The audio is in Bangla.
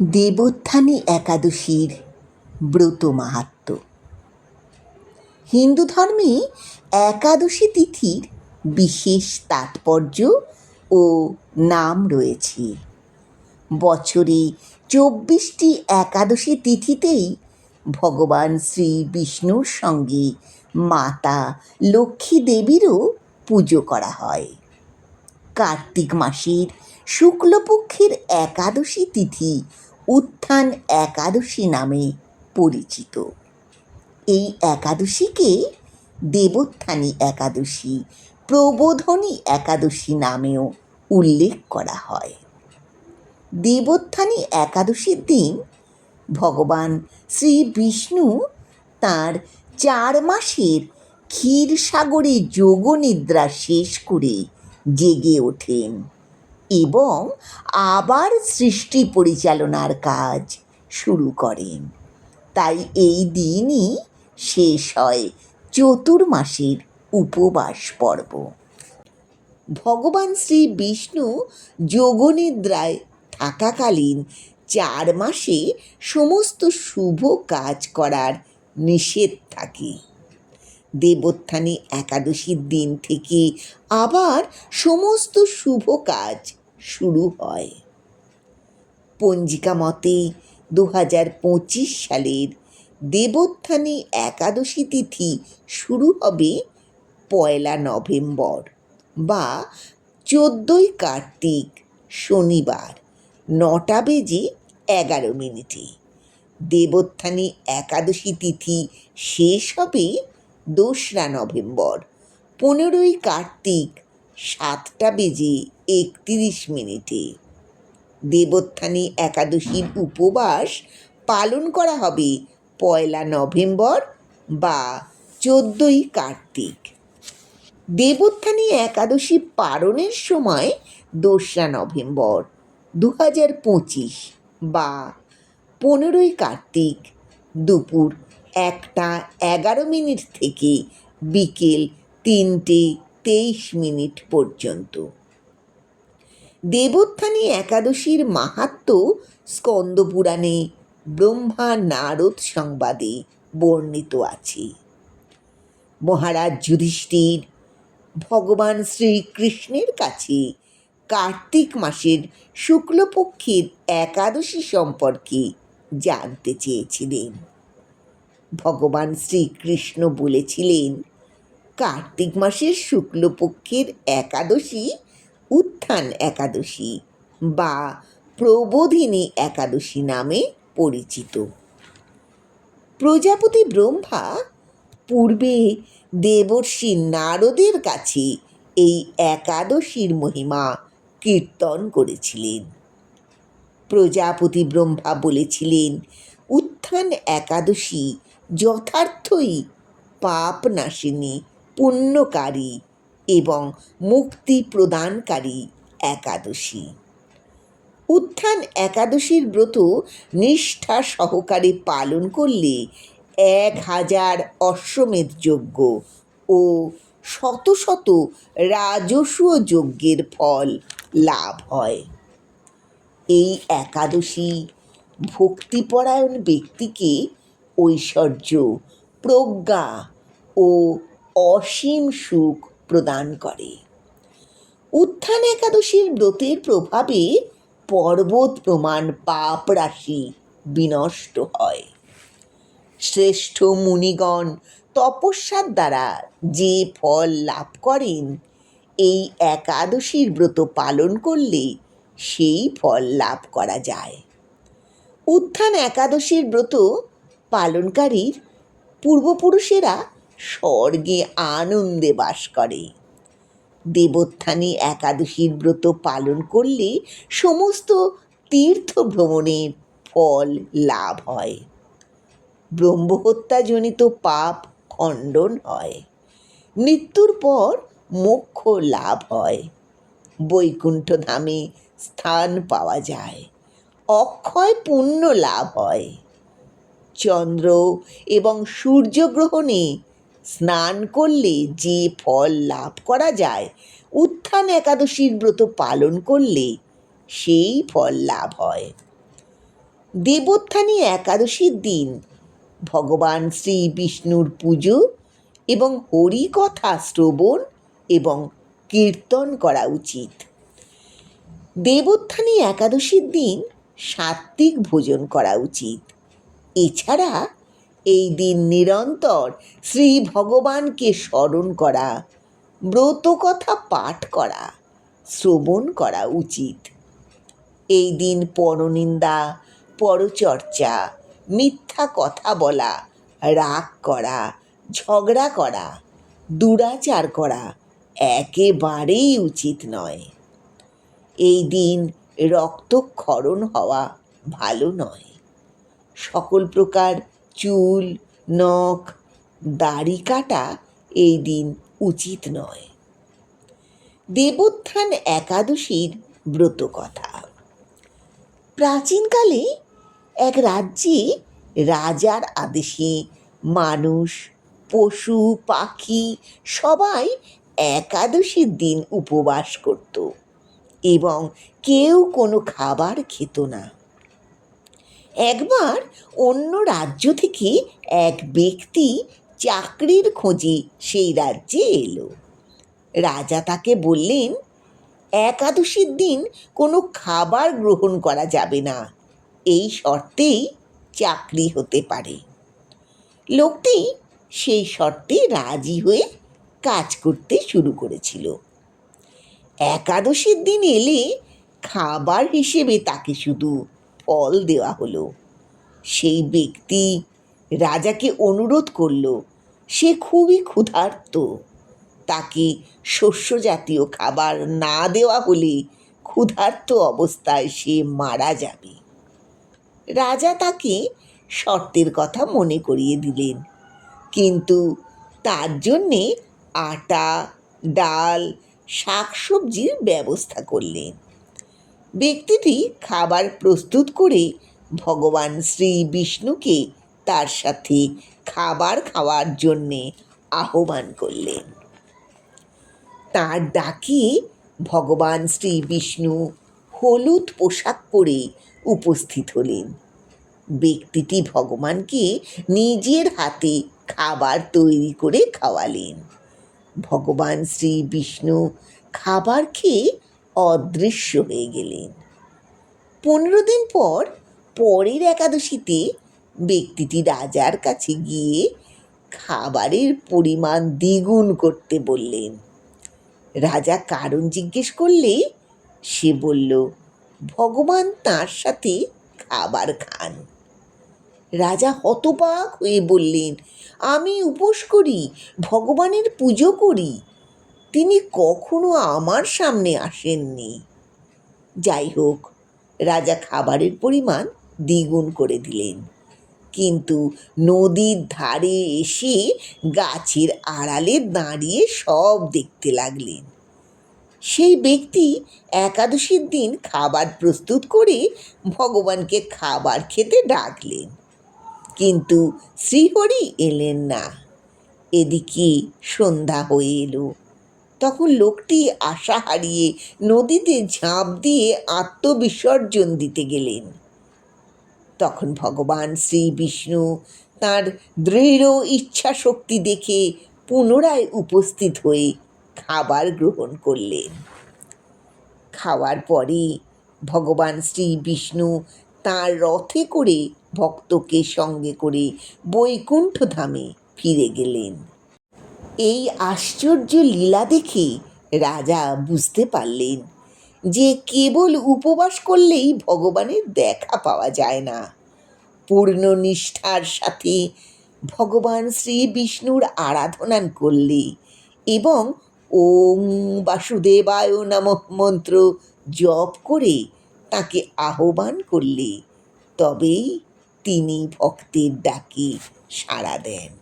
দেবোত্থানী একাদশীর ব্রত মাহাত্ম্য হিন্দু ধর্মে একাদশী তিথির বিশেষ তাৎপর্য ও নাম রয়েছে। বছরে চব্বিশটি একাদশী তিথিতেই ভগবান শ্রী বিষ্ণুর সঙ্গে মাতা লক্ষ্মী দেবীরও পুজো করা হয়। কার্তিক মাসের শুক্লপক্ষের একাদশী তিথি উত্থান একাদশী নামে পরিচিত। এই একাদশীকে দেবোত্থানী একাদশী, প্রবোধনী একাদশী নামেও উল্লেখ করা হয়। দেবোত্থানী একাদশীর দিন ভগবান শ্রী বিষ্ণু তাঁর চার মাসের ক্ষীরসাগরে যোগনিদ্রা শেষ করে জেগে ওঠেন। এবং আবার সৃষ্টি পরিচালনার কাজ শুরু করেন। তাই এই দিনই শেষ হয় চতুর্মাসের উপবাস পর্ব। ভগবান শ্রী বিষ্ণু যোগনিদ্রায় থাকাকালীন চার মাসে সমস্ত শুভ কাজ করার নিষেধ থাকে। দেবোত্থানী একাদশীর দিন থেকে আবার সমস্ত শুভ কাজ শুরু হয়। পঞ্জিকা মতে দু হাজার পঁচিশ সালের দেবোত্থানী একাদশী তিথি শুরু হবে পয়লা নভেম্বর বা চোদ্দই কার্তিক শনিবার নটা বেজে এগারো মিনিটে। দেবোত্থানী একাদশী তিথি শেষ হবে দোসরা নভেম্বর। পনেরোই কার্তিক সাতটা বেজে একত্রিশ মিনিটে। দেবোত্থানী একাদশীর উপবাস পালন করা হবে পয়লা নভেম্বর বা চোদ্দই কার্তিক। দেবোত্থানী একাদশী পালনের সময় দোসরা নভেম্বর দু হাজার পঁচিশ বা পনেরোই কার্তিক দুপুর একটা এগারো মিনিট থেকে বিকেল তিনটে তেইশ মিনিট পর্যন্ত। দেবোত্থানী একাদশীর মাহাত্ম্য স্কন্দপুরাণে ব্রহ্মা নারদ সংবাদে বর্ণিত আছে। মহারাজ যুধিষ্ঠির ভগবান শ্রীকৃষ্ণের কাছে কার্তিক মাসের শুক্লপক্ষের একাদশী সম্পর্কে জানতে চেয়েছিলেন। ভগবান শ্রীকৃষ্ণ বলেছিলেন কার্তিক মাসের শুক্লপক্ষের একাদশী, উত্থান একাদশী বা প্রবোধিনী একাদশী নামে পরিচিত। প্রজাপতি ব্রহ্মা পূর্বে দেবর্ষি নারদের কাছে এই একাদশীর মহিমা কীর্তন করেছিলেন। প্রজাপতি ব্রহ্মা বলেছিলেন, উত্থান একাদশী যথার্থই পাপ নাশিনী পুণ্যকারী এবং মুক্তি প্রদানকারী একাদশী। উত্থান একাদশীর ব্রত নিষ্ঠা সহকারে পালন করলে এক হাজার অশ্বমেধ যজ্ঞ ও শত শত রাজস্ব যজ্ঞের ফল লাভ হয়। এই একাদশী ভক্তিপরায়ণ ব্যক্তিকে ঐশ্বর্য, প্রজ্ঞা ও অসীম সুখ প্রদান করে। উত্থান একাদশীর ব্রতের প্রভাবে পর্বত প্রমাণ পাপ রাশি বিনষ্ট হয়। শ্রেষ্ঠ মুনিগণ তপস্যার দ্বারা যে ফল লাভ করেন, এই একাদশীর ব্রত পালন করলে সেই ফল লাভ করা যায়। উত্থান একাদশীর ব্রত পালনকারীর পূর্বপুরুষেরা স্বর্গে আনন্দে বাস করে। দেবোত্থানী একাদশীর ব্রত পালন করলে সমস্ত তীর্থ ভ্রমণের ফল লাভ হয়। ব্রহ্মহত্যাজনিত পাপ খণ্ডন হয়। মৃত্যুর পর মোক্ষ লাভ হয়। বৈকুণ্ঠ ধামে স্থান পাওয়া যায়। অক্ষয় পুণ্য লাভ হয়। চন্দ্র এবং সূর্যগ্রহণে স্নান করলে যে ফল লাভ করা যায়, উত্থান একাদশীর ব্রত পালন করলে সেই ফল লাভ হয়। দেবোত্থানী একাদশীর দিন ভগবান শ্রী বিষ্ণুর পুজো এবং হরিকথা শ্রবণ এবং কীর্তন করা উচিত। দেবোত্থানী একাদশীর দিন সাত্ত্বিক ভোজন করা উচিত। এছাড়া এই দিন নিরন্তর শ্রী ভগবানকে স্মরণ করা ব্রত কথা পাঠ করা, শ্রবণ করা উচিত। এই দিন পরনিন্দা, পরচর্চা, মিথ্যা কথা বলা, রাগ করা, ঝগড়া করা, দুরাচার করা একেবারেই উচিত নয়। এই দিন রক্তক্ষরণ হওয়া ভালো নয়। সকল প্রকার চুল, নখ, দাড়ি কাটা এই দিন উচিত নয়। দেবোত্থান একাদশীর ব্রত কথা। প্রাচীনকালে এক রাজ্যে রাজার আদেশে মানুষ, পশু, পাখি সবাই একাদশীর দিন উপবাস করত এবং কেউ কোনো খাবার খেত না। একবার অন্য রাজ্য থেকে এক ব্যক্তি চাকরির খোঁজে সেই রাজ্যে এলো। রাজা তাকে বললেন, একাদশীর দিন কোনো খাবার গ্রহণ করা যাবে না। এই শর্তেই চাকরি হতে পারে। লোকটি সেই শর্তে রাজি হয়ে কাজ করতে শুরু করেছিল। একাদশীর দিন এলে খাবার হিসেবে তাকে শুধু ফল দেওয়া হলো। সেই ব্যক্তি রাজাকে অনুরোধ করল, সে খুবই ক্ষুধার্ত। তাকে শস্য জাতীয় খাবার না দেওয়া হলে ক্ষুধার্ত অবস্থায় সে মারা যাবে। রাজা তাকে শর্তের কথা মনে করিয়ে দিলেন। কিন্তু তার জন্যে আটা, ডাল, শাকসবজির ব্যবস্থা করলেন। ব্যক্তিটি খাবার প্রস্তুত করে ভগবান শ্রী বিষ্ণুকে তার সাথে খাবার খাওয়ার জন্যে আহ্বান করলেন। তার ডাকে ভগবান শ্রী বিষ্ণু হলুদ পোশাক পরে উপস্থিত হলেন। ব্যক্তিটি ভগবানকে নিজের হাতে খাবার তৈরি করে খাওয়ালেন। ভগবান শ্রী বিষ্ণু খাবার খেয়ে অদৃশ্য হয়ে গেলেন। পনেরো দিন পর পরের একাদশীতে ব্যক্তিটি রাজার কাছে গিয়ে খাবারের পরিমাণ দ্বিগুণ করতে বললেন। রাজা কারণ জিজ্ঞেস করলে সে বলল, ভগবান তার সাথে খাবার খান। রাজা হতবাক হয়ে বললেন, আমি উপোস করি, ভগবানের পুজো করি তিনি কখনো আমার সামনে আসেননি। যাই হোক রাজা খাবারের পরিমাণ দ্বিগুণ করে দিলেন। কিন্তু নদীর ধারে এসে গাছের আড়ালে দাঁড়িয়ে সব দেখতে লাগলেন। সেই ব্যক্তি একাদশীর দিন খাবার প্রস্তুত করে ভগবানকে খাবার খেতে ডাকলেন। কিন্তু শ্রীহরি এলেন না। এদিকে সন্ধ্যা হয়ে এলো। তখন লোকটি আশা হারিয়ে নদীতে ঝাঁপ দিয়ে আত্মবিসর্জন দিতে গেলেন। তখন ভগবান শ্রী বিষ্ণু তার দৃঢ় ইচ্ছা শক্তি দেখে পুনরায় উপস্থিত হয়ে খাবার গ্রহণ করলেন। খাওয়ার পরে ভগবান শ্রী বিষ্ণু তাঁর রথে করে ভক্তকে সঙ্গে করে বৈকুণ্ঠ ধামে ফিরে গেলেন। এই আশ্চর্য লীলা দেখে রাজা বুঝতে পারলেন যে কেবল উপবাস করলেই ভগবানের দেখা পাওয়া যায় না। পূর্ণ নিষ্ঠার সাথে ভগবান শ্রী বিষ্ণুর আরাধনা করলে এবং ওম বাসুদেবায় নামক মন্ত্র জপ করে তাকে আহ্বান করলে তবেই তিনি ভক্তের ডাকে সাড়া দেন।